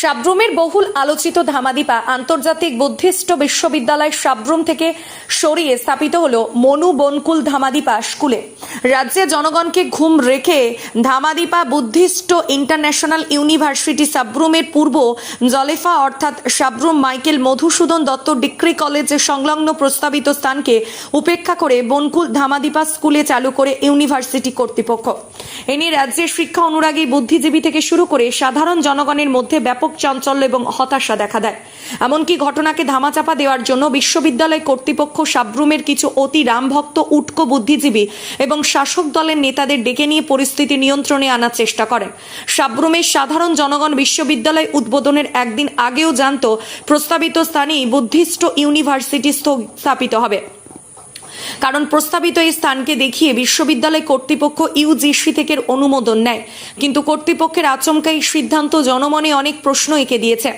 সাব্রুমের বহুল আলোচিত ধামাদিপা আন্তর্জাতিক বুদ্ধিস্ট বিশ্ববিদ্যালয় সাব্রুম থেকে সরিয়ে স্থাপিত হলো মনু বনকুল ধামাদিপা স্কুলে। রাজ্যে জনগণকে ঘুম রেখে ধামাদিপা বুদ্ধিস্ট ইন্টারন্যাশনাল ইউনিভার্সিটি সাব্রুমের পূর্ব জলেফা অর্থাৎ সাব্রুম মাইকেল মধুসূদন দত্ত ডিগ্রি কলেজের সংলগ্ন প্রস্তাবিত স্থানকে উপেক্ষা করে বনকুল ধামাদিপা স্কুলে চালু করে ইউনিভার্সিটি কর্তৃপক্ষ। এ নিয়ে রাজ্যের শিক্ষা অনুরাগী বুদ্ধিজীবী থেকে শুরু করে সাধারণ জনগণের মধ্যে ব্যাপক চাঞ্চল্য এবং হতাশা দেখা দেয়। এমনকি ঘটনাকে ধামাচাপা দেওয়ার জন্য বিশ্ববিদ্যালয় কর্তৃপক্ষ সাব্রুমের কিছু অতি রামভক্ত, উটকো বুদ্ধিজীবী এবং শাসক দলের নেতাদের ডেকে নিয়ে পরিস্থিতি নিয়ন্ত্রণে আনার চেষ্টা করেন। সাব্রুমের সাধারণ জনগণ বিশ্ববিদ্যালয় উদ্বোধনের একদিন আগেও জানত, প্রস্তাবিত স্থানেই বুদ্ধিস্ট ইউনিভার্সিটি স্থাপিত হবে। কারণ প্রস্তাবিত এই স্থানকে দেখিয়ে বিশ্ববিদ্যালয় কর্তৃপক্ষ ইউজিসি থেকে অনুমোদন নেয়। কিন্তু কর্তৃপক্ষের আচমকা এই সিদ্ধান্ত জনমনে অনেক প্রশ্ন এঁকে দিয়েছে।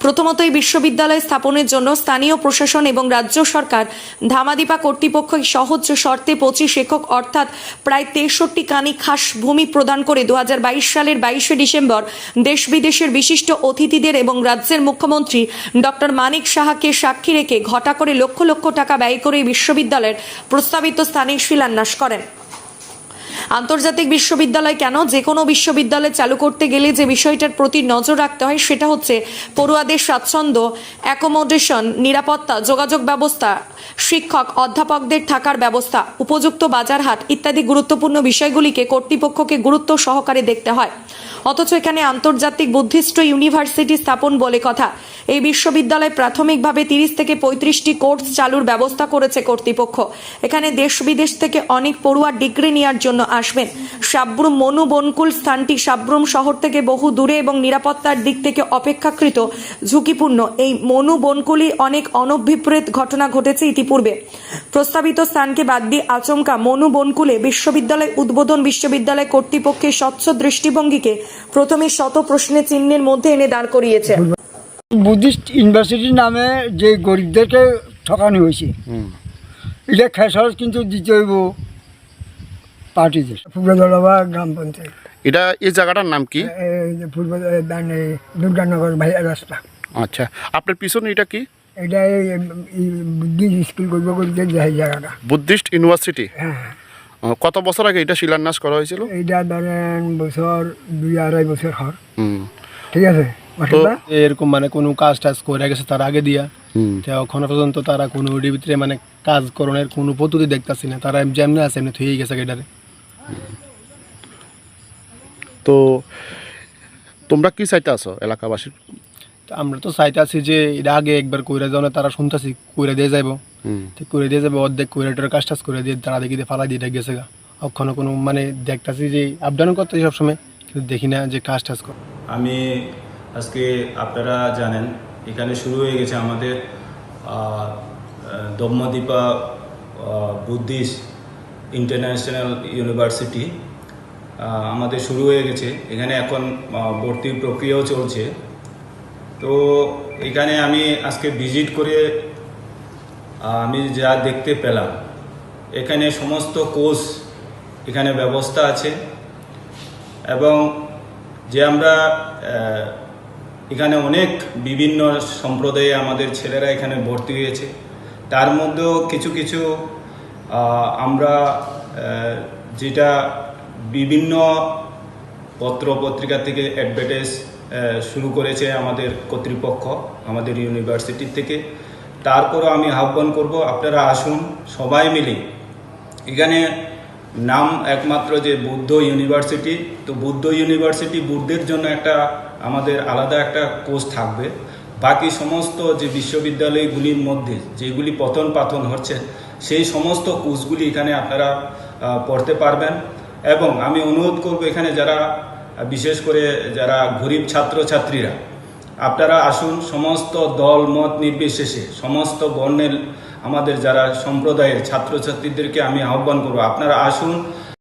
প্রথমত এই বিশ্ববিদ্যালয় স্থাপনের জন্য স্থানীয় প্রশাসন এবং রাজ্য সরকার, ধামাদিপা কর্তৃপক্ষ সহজ শর্তে পঁচিশ একক অর্থাৎ প্রায় তেষট্টি কানি খাস ভূমি প্রদান করে দু হাজার বাইশ সালের বাইশে ডিসেম্বর দেশ বিদেশের বিশিষ্ট অতিথিদের এবং রাজ্যের মুখ্যমন্ত্রী ডক্টর মানিক সাহাকে সাক্ষী রেখে ঘটা করে লক্ষ লক্ষ টাকা ব্যয় করে বিশ্ববিদ্যালয়ের প্রস্তাবিত স্থানে শিলান্যাস করেন। আন্তর্জাতিক বিশ্ববিদ্যালয় কেন? যে কোনো বিশ্ববিদ্যালয় চালু করতে গেলে যে বিষয়টার প্রতি নজর রাখতে হয় সেটা হচ্ছে পড়ুয়াদের স্বাচ্ছন্দ্য অ্যাকোমোডেশন নিরাপত্তা, যোগাযোগ ব্যবস্থা, শিক্ষক, অধ্যাপকদের থাকার ব্যবস্থা, উপযুক্ত বাজারহাট ইত্যাদি গুরুত্বপূর্ণ বিষয়গুলিকে কর্তৃপক্ষকে গুরুত্ব সহকারে দেখতে হয়। অথচ এখানে আন্তর্জাতিক বুদ্ধিস্ট ইউনিভার্সিটি স্থাপন বলে কথা। এই বিশ্ববিদ্যালয় প্রাথমিকভাবে তিরিশ থেকে পঁয়ত্রিশটি কোর্স চালুর ব্যবস্থা করেছে কর্তৃপক্ষ। এখানে দেশ বিদেশ থেকে অনেক পড়ুয়া ডিগ্রি নেওয়ার জন্য আসবেন। সাব্রুম মনু বনকুল স্থানটি সাব্রুম শহর থেকে বহু দূরে এবং নিরাপত্তার দিক থেকে অপেক্ষাকৃত ঝুঁকিপূর্ণ। এই মনু বনকুলি অনেক অনভিপ্রেত ঘটনা ঘটেছে ইতিপূর্বে। প্রস্তাবিত স্থানকে বাদ দিয়ে আচমকা মনু বনকুলে বিশ্ববিদ্যালয় উদ্বোধন বিশ্ববিদ্যালয় কর্তৃপক্ষের স্বচ্ছ দৃষ্টিভঙ্গিকে প্রথমে শত প্রশ্নের চিহ্নের মধ্যে এনে দাঁড় করিয়েছে। বুদ্ধিস্ট ইউনিভার্সিটির নামে যে গরিবদেরকে ঠকানো হয়েছে এটা খেসারত কিন্তু দিতে হইব। পার্টিদের। গ্রাম পঞ্চায়েত। এটা এই জায়গাটার নাম কি? পূর্ব দুর্গানগর ভাইয়া রাস্তা। আচ্ছা আপনার পিছনে এটা কি? এটা বুদ্ধিস্ট স্কুল করব করতে যায় জায়গাটা। Buddhist university? হ্যাঁ। কত বছর আগে এটা শিলান্যাস করা হয়েছিল? এইটা ধরেন বছর দুই আড়াই বছর হর হুম। ঠিক আছে? এরকম মানে কোনো কাজ টাজ করে গেছে তার আগে দিয়া। এখন পর্যন্ত তারা কোনো ভিতরে মানে কাজ করণের কোনো পদ্ধতি দেখতেছি না। তারা যেমনি আছে এমনি থুয়েই গেছে এটারে তো তোমরা কি চাইতে আছো এলাকাবাসীর আমরা তো চাইতে আছি যে এর আগে একবার কইরা যাও না তারা শুনতেছি কইরা দিয়ে যাইব। হুম। ঠিক করে দিয়ে যাবে অর্ধেক কইরাটার কাজ টাজ করে দিয়ে তারা দেখি দিয়ে ফালা দিয়ে গেছে গা। কখনো কোনো মানে দেখতাছি যে আপডাউন করতে সবসময় কিন্তু দেখি না যে কাজ টাজ করে আমি আজকে আপনারা জানেন এখানে শুরু হয়ে গেছে আমাদের আহ, দম্মদীপা বুদ্ধিস্ট ইন্টারন্যাশনাল ইউনিভার্সিটি আমাদের শুরু হয়ে গেছে। এখানে এখন ভর্তি প্রক্রিয়াও চলছে। তো এখানে আমি আজকে ভিজিট করে আমি যা দেখতে পেলাম, এখানে সমস্ত কোর্স এখানে ব্যবস্থা আছে এবং যে আমরা এখানে অনেক বিভিন্ন সম্প্রদায়ে আমাদের ছেলেরা এখানে ভর্তি হয়েছে। তার মধ্যেও কিছু কিছু আমরা যেটা বিভিন্ন পত্র পত্রিকা থেকে অ্যাডভার্টাইজ শুরু করেছে আমাদের কর্তৃপক্ষ, আমাদের ইউনিভার্সিটি থেকে। তারপরও আমি আহ্বান করব, আপনারা আসুন, সবাই মিলে। এখানে নাম একমাত্র যে বুদ্ধ ইউনিভার্সিটি তো বুদ্ধ ইউনিভার্সিটি বুদ্ধের জন্য একটা আমাদের আলাদা একটা কোর্স থাকবে। বাকি সমস্ত যে বিশ্ববিদ্যালয়গুলির মধ্যে, যেগুলি পতন পাতন হচ্ছে সেই সমস্ত কোর্সগুলি এখানে আপনারা পড়তে পারবেন। এবং আমি অনুরোধ করব এখানে যারা বিশেষ করে যারা গরিব ছাত্রছাত্রীরা, আপনারা আসুন, সমস্ত দল, মত নির্বিশেষে, সমস্ত বর্ণের আমাদের যারা সম্প্রদায়ের ছাত্রছাত্রীদেরকে আমি আহ্বান করব, আপনারা আসুন